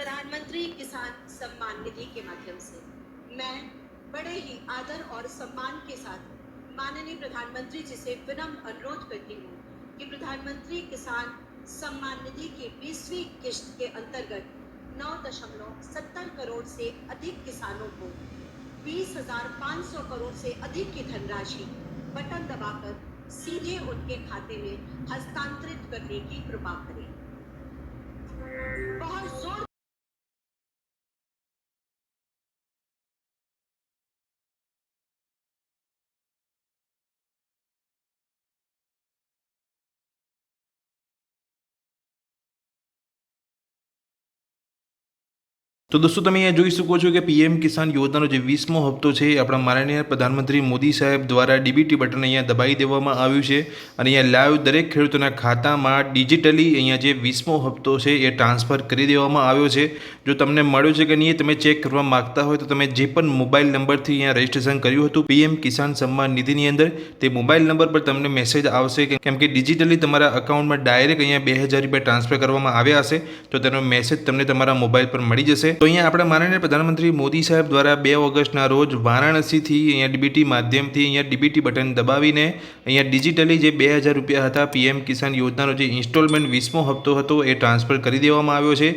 प्रधानमंत्री किसान सम्मान निधि के माध्यम से मैं बड़े ही आदर और सम्मान के साथ माननीय प्रधानमंत्री जी से विनम्र अनुरोध करती हूँ कि प्रधानमंत्री किसान सम्मान निधि की बीसवीं किश्त के अंतर्गत नौ दशमलव सत्तर करोड़ से अधिक किसानों को बीस हज़ार पाँच सौ करोड़ से अधिक की धनराशि बटन दबाकर सीधे उनके खाते में हस्तांतरित करने की कृपा करें। તો દોસ્તો, તમે અહીંયા જોઈ શકો છો કે પીએમ કિસાન યોજનાનો જે વીસમો હપ્તો છે આપણા માનનીય પ્રધાનમંત્રી મોદી સાહેબ દ્વારા ડીબીટી બટન અહીંયા દબાવી દેવામાં આવ્યું છે. અને અહીંયા લાઈવ દરેક ખેડૂતોના ખાતામાં ડિજિટલી અહીંયા જે વીસમો હપ્તો છે એ ટ્રાન્સફર કરી દેવામાં આવ્યો છે. જો તમને મળ્યો છે કે નહીં તમે ચેક કરવા માગતા હોય તો તમે જે પણ મોબાઈલ નંબરથી અહીંયા રજીસ્ટ્રેશન કર્યું હતું પીએમ કિસાન સન્માન નિધિની અંદર, તે મોબાઈલ નંબર પર તમને મેસેજ આવશે કેમ કે ડિજિટલી તમારા અકાઉન્ટમાં ડાયરેક્ટ અહીંયા બે હજાર રૂપિયા ટ્રાન્સફર કરવામાં આવ્યા હશે. તો તેનો મેસેજ તમને તમારા મોબાઈલ પર મળી જશે. તો અહીંયા આપણે માનનીય પ્રધાનમંત્રી મોદી સાહેબ દ્વારા બે ઓગસ્ટના રોજ વારાણસીથી અહીંયા ડીબીટી માધ્યમથી અહીંયા ડીબીટી બટન દબાવીને અહીંયા ડિજિટલી જે બે હજાર રૂપિયા હતા પીએમ કિસાન યોજનાનો જે ઇન્સ્ટોલમેન્ટ વીસમો હપ્તો હતો એ ટ્રાન્સફર કરી દેવામાં આવ્યો છે.